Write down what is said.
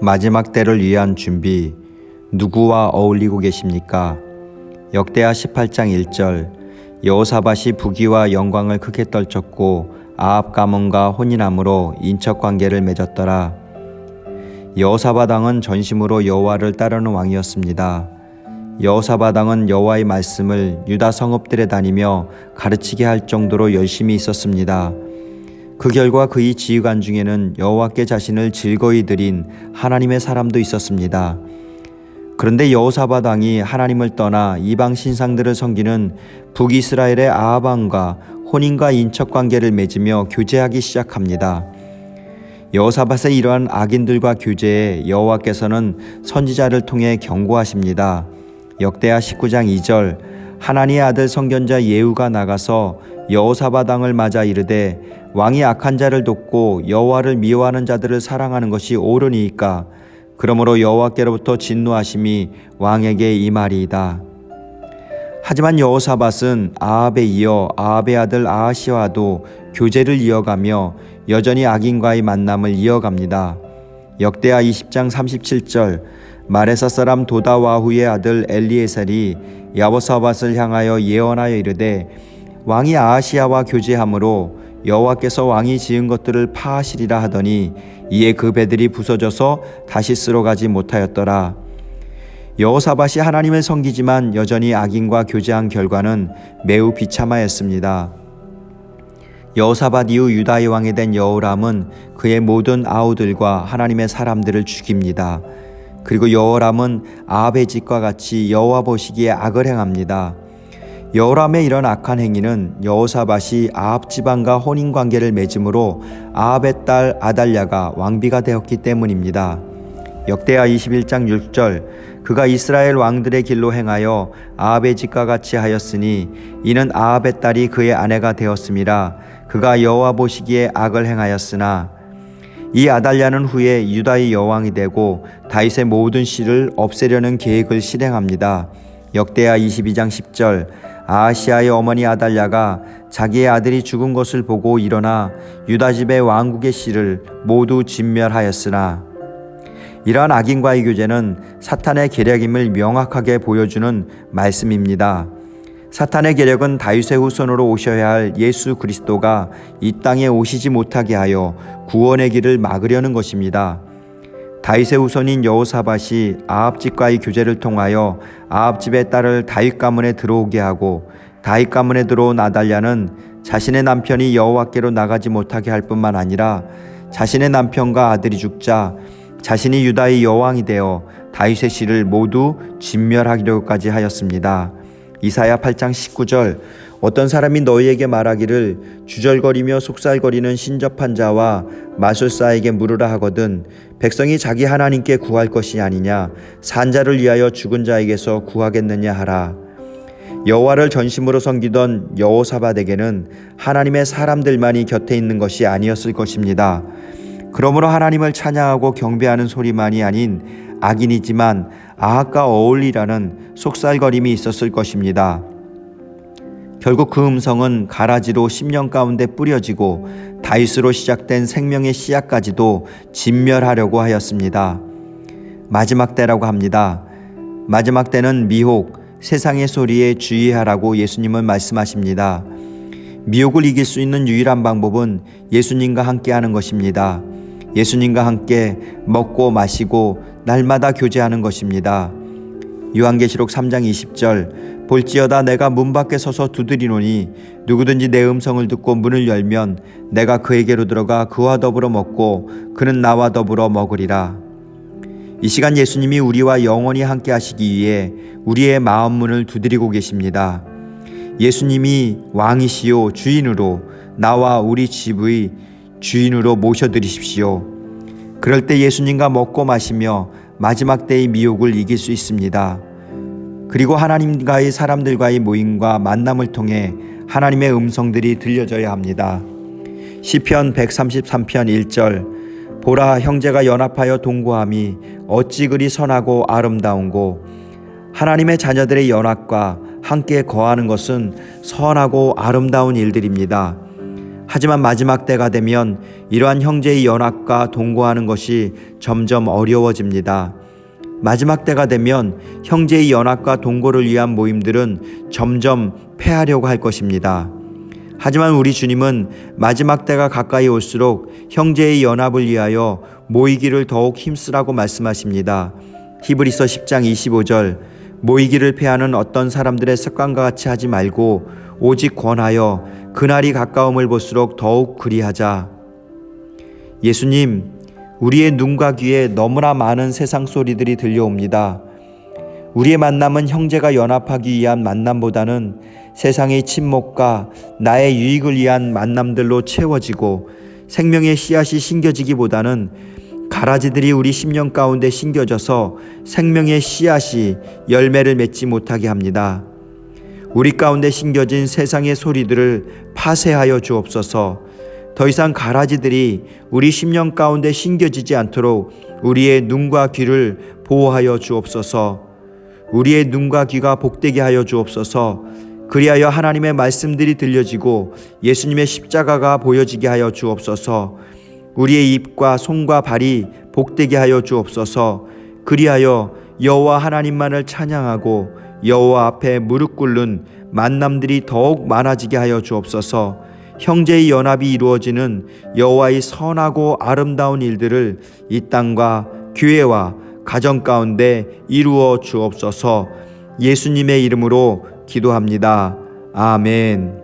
마지막 때를 위한 준비 누구와 어울리고 계십니까? 역대하 18장 1절 여호사밧이 부귀와 영광을 크게 떨쳤고 아합 가문과 혼인함으로 인척 관계를 맺었더라. 여호사밧 왕은 전심으로 여호와를 따르는 왕이었습니다. 여호사밧 왕은 여호와의 말씀을 유다 성읍들에 다니며 가르치게 할 정도로 열심히 있었습니다. 그 결과 그의 지휘관 중에는 여호와께 자신을 즐거이 드린 하나님의 사람도 있었습니다. 그런데 여호사밧 왕이 하나님을 떠나 이방 신상들을 섬기는 북이스라엘의 아합 왕과 혼인과 인척 관계를 맺으며 교제하기 시작합니다. 여호사밧의 이러한 악인들과 교제에 여호와께서는 선지자를 통해 경고하십니다. 역대하 19장 2절 하나님의 아들 선견자 예후가 나가서 여호사밧 왕을 맞아 이르되 왕이 악한 자를 돕고 여호와를 미워하는 자들을 사랑하는 것이 옳으니까 그러므로 여호와께로부터 진노하심이 왕에게 임하리이다. 하지만 여호사밧은 아합에 이어 아합의 아들 아하시와도 교제를 이어가며 여전히 악인과의 만남을 이어갑니다. 역대하 20장 37절 마레사 사람 도다와후의 아들 엘리에셀이 야보사밧을 향하여 예언하여 이르되 왕이 아하시아와 교제함으로 여호와께서 왕이 지은 것들을 파하시리라 하더니 이에 그 배들이 부서져서 다시 쓰러 가지 못하였더라. 여호사밧이 하나님을 섬기지만 여전히 악인과 교제한 결과는 매우 비참하였습니다. 여호사밧 이후 유다의 왕이 된 여호람은 그의 모든 아우들과 하나님의 사람들을 죽입니다. 그리고 여호람은 아합의 집과 같이 여호와 보시기에 악을 행합니다. 여호람의 이런 악한 행위는 여호사밧이 아합 지방과 혼인 관계를 맺음으로 아합의 딸 아달랴가 왕비가 되었기 때문입니다. 역대하 21장 6절 그가 이스라엘 왕들의 길로 행하여 아합의 집과 같이 하였으니 이는 아합의 딸이 그의 아내가 되었음이라 그가 여호와 보시기에 악을 행하였으나 이 아달랴는 후에 유다의 여왕이 되고 다윗의 모든 씨를 없애려는 계획을 실행합니다. 역대하 22장 10절 아하시아의 어머니 아달랴가 자기의 아들이 죽은 것을 보고 일어나 유다 집의 왕국의 씨를 모두 진멸하였으나 이러한 악인과의 교제는 사탄의 계략임을 명확하게 보여주는 말씀입니다. 사탄의 계략은 다윗의 후손으로 오셔야 할 예수 그리스도가 이 땅에 오시지 못하게 하여 구원의 길을 막으려는 것입니다. 다윗의 후손인 여호사밧이 아합 집과의 교제를 통하여 아합 집의 딸을 다윗 가문에 들어오게 하고 다윗 가문에 들어온 아달랴는 자신의 남편이 여호와께로 나가지 못하게 할 뿐만 아니라 자신의 남편과 아들이 죽자 자신이 유다의 여왕이 되어 다윗의 씨를 모두 진멸하기로까지 하였습니다. 이사야 8장 19절 어떤 사람이 너희에게 말하기를 주절거리며 속살거리는 신접한 자와 마술사에게 물으라 하거든 백성이 자기 하나님께 구할 것이 아니냐 산자를 위하여 죽은 자에게서 구하겠느냐 하라 여호와를 전심으로 섬기던 여호사밧에게는 하나님의 사람들만이 곁에 있는 것이 아니었을 것입니다. 그러므로 하나님을 찬양하고 경배하는 소리만이 아닌 악인이지만 아합과 어울리라는 속살거림이 있었을 것입니다. 결국 그 음성은 가라지로 10년 가운데 뿌려지고 다윗으로 시작된 생명의 씨앗까지도 진멸하려고 하였습니다. 마지막 때라고 합니다. 마지막 때는 미혹, 세상의 소리에 주의하라고 예수님은 말씀하십니다. 미혹을 이길 수 있는 유일한 방법은 예수님과 함께 하는 것입니다. 예수님과 함께 먹고 마시고 날마다 교제하는 것입니다. 요한계시록 3장 20절 볼지어다 내가 문 밖에 서서 두드리노니 누구든지 내 음성을 듣고 문을 열면 내가 그에게로 들어가 그와 더불어 먹고 그는 나와 더불어 먹으리라. 이 시간 예수님이 우리와 영원히 함께 하시기 위해 우리의 마음 문을 두드리고 계십니다. 예수님이 왕이시요 주인으로 나와 우리 집의 주인으로 모셔드리십시오. 그럴 때 예수님과 먹고 마시며 마지막 때의 미혹을 이길 수 있습니다. 그리고 하나님과의 사람들과의 모임과 만남을 통해 하나님의 음성들이 들려져야 합니다. 시편 133편 1절 보라 형제가 연합하여 동거함이 어찌 그리 선하고 아름다운고 하나님의 자녀들의 연합과 함께 거하는 것은 선하고 아름다운 일들입니다. 하지만 마지막 때가 되면 이러한 형제의 연합과 동거하는 것이 점점 어려워집니다. 마지막 때가 되면 형제의 연합과 동거를 위한 모임들은 점점 패하려고 할 것입니다. 하지만 우리 주님은 마지막 때가 가까이 올수록 형제의 연합을 위하여 모이기를 더욱 힘쓰라고 말씀하십니다. 히브리서 10장 25절 모이기를 패하는 어떤 사람들의 습관과 같이 하지 말고 오직 권하여 그날이 가까움을 볼수록 더욱 그리하자. 예수님, 우리의 눈과 귀에 너무나 많은 세상 소리들이 들려옵니다. 우리의 만남은 형제가 연합하기 위한 만남보다는 세상의 침묵과 나의 유익을 위한 만남들로 채워지고 생명의 씨앗이 심겨지기보다는 가라지들이 우리 심령 가운데 심겨져서 생명의 씨앗이 열매를 맺지 못하게 합니다. 우리 가운데 심겨진 세상의 소리들을 파쇄하여 주옵소서. 더 이상 가라지들이 우리 심령 가운데 심겨지지 않도록 우리의 눈과 귀를 보호하여 주옵소서. 우리의 눈과 귀가 복되게 하여 주옵소서. 그리하여 하나님의 말씀들이 들려지고 예수님의 십자가가 보여지게 하여 주옵소서. 우리의 입과 손과 발이 복되게 하여 주옵소서. 그리하여 여호와 하나님만을 찬양하고 여호와 앞에 무릎 꿇는 만남들이 더욱 많아지게 하여 주옵소서. 형제의 연합이 이루어지는 여호와의 선하고 아름다운 일들을 이 땅과 교회와 가정 가운데 이루어 주옵소서. 예수님의 이름으로 기도합니다. 아멘.